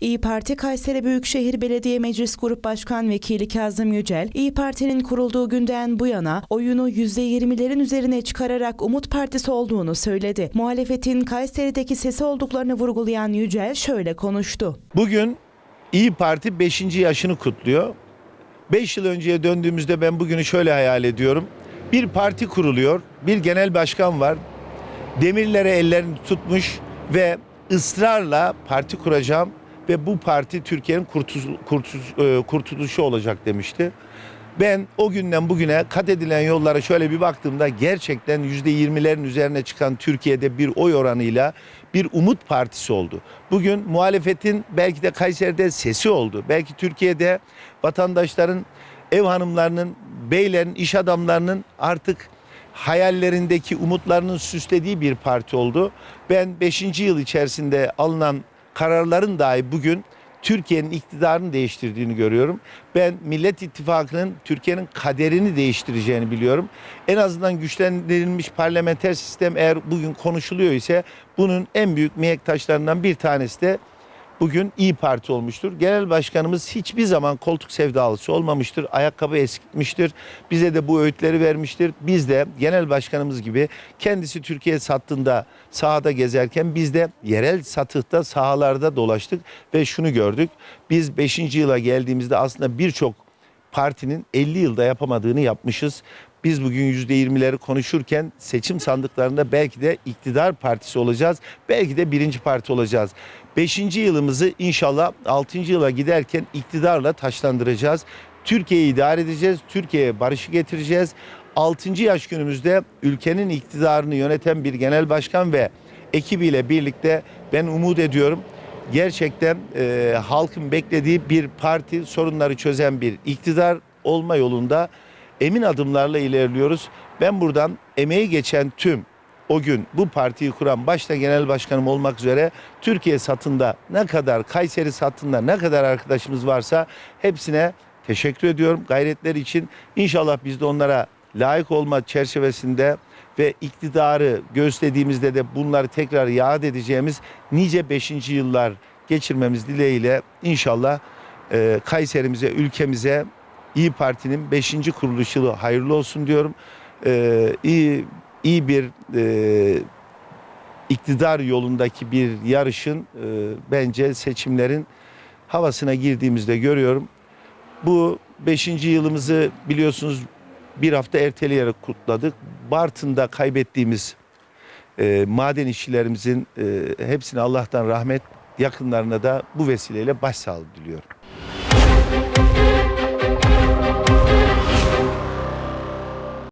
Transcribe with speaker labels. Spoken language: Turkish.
Speaker 1: İyi Parti Kayseri Büyükşehir Belediye Meclis Grup Başkan Vekili Kazım Yücel, İyi Parti'nin kurulduğu günden bu yana oyunu %20'lerin üzerine çıkararak Umut Partisi olduğunu söyledi. Muhalefetin Kayseri'deki sesi olduklarını vurgulayan Yücel şöyle konuştu.
Speaker 2: Bugün İyi Parti 5. yaşını kutluyor. 5 yıl önceye döndüğümüzde ben bugünü şöyle hayal ediyorum. Bir parti kuruluyor, bir genel başkan var. Demirlere ellerini tutmuş ve ısrarla parti kuracağım ve bu parti Türkiye'nin kurtul- kurtul- e, kurtuluşu olacak demişti. Ben o günden bugüne kat edilen yollara şöyle bir baktığımda gerçekten %20'lerin üzerine çıkan Türkiye'de bir oy oranıyla bir umut partisi oldu. Bugün muhalefetin belki de Kayseri'de sesi oldu. Belki Türkiye'de vatandaşların, ev hanımlarının, beylerin, iş adamlarının artık hayallerindeki umutlarının süslediği bir parti oldu. Ben 5. yıl içerisinde alınan kararların dahi bugün Türkiye'nin iktidarını değiştirdiğini görüyorum. Ben Millet İttifakı'nın Türkiye'nin kaderini değiştireceğini biliyorum. En azından güçlendirilmiş parlamenter sistem eğer bugün konuşuluyor ise bunun en büyük mihenk taşlarından bir tanesi de bugün İyi Parti olmuştur. Genel başkanımız hiçbir zaman koltuk sevdalısı olmamıştır. Ayakkabı eskitmiştir. Bize de bu öğütleri vermiştir. Biz de genel başkanımız gibi kendisi Türkiye sattığında sahada gezerken biz de yerel satıhta sahalarda dolaştık ve şunu gördük. Biz 5. yıla geldiğimizde aslında birçok partinin 50 yılda yapamadığını yapmışız. Biz bugün %20'leri konuşurken seçim sandıklarında belki de iktidar partisi olacağız. Belki de birinci parti olacağız. Beşinci yılımızı inşallah altıncı yıla giderken iktidarla taşlandıracağız. Türkiye'yi idare edeceğiz. Türkiye'ye barışı getireceğiz. 6. yaş günümüzde ülkenin iktidarını yöneten bir genel başkan ve ekibiyle birlikte ben umut ediyorum gerçekten e, halkın beklediği bir parti sorunları çözen bir iktidar olma yolunda emin adımlarla ilerliyoruz. Ben buradan emeği geçen tüm o gün bu partiyi kuran başta genel başkanım olmak üzere Türkiye satında ne kadar Kayseri satında ne kadar arkadaşımız varsa hepsine teşekkür ediyorum gayretleri için. İnşallah biz de onlara layık olma çerçevesinde ve iktidarı gösterdiğimizde de bunları tekrar yad edeceğimiz nice 5. yıllar geçirmemiz dileğiyle inşallah e, Kayserimize, ülkemize İyi Parti'nin 5. kuruluş yılı hayırlı olsun diyorum. E, iyi iyi bir e, iktidar yolundaki bir yarışın e, bence seçimlerin havasına girdiğimizde görüyorum. Bu 5. yılımızı biliyorsunuz bir hafta erteleyerek kutladık. Bartın'da kaybettiğimiz e, maden işçilerimizin e, hepsine Allah'tan rahmet, yakınlarına da bu vesileyle başsağlığı diliyorum. Thank you.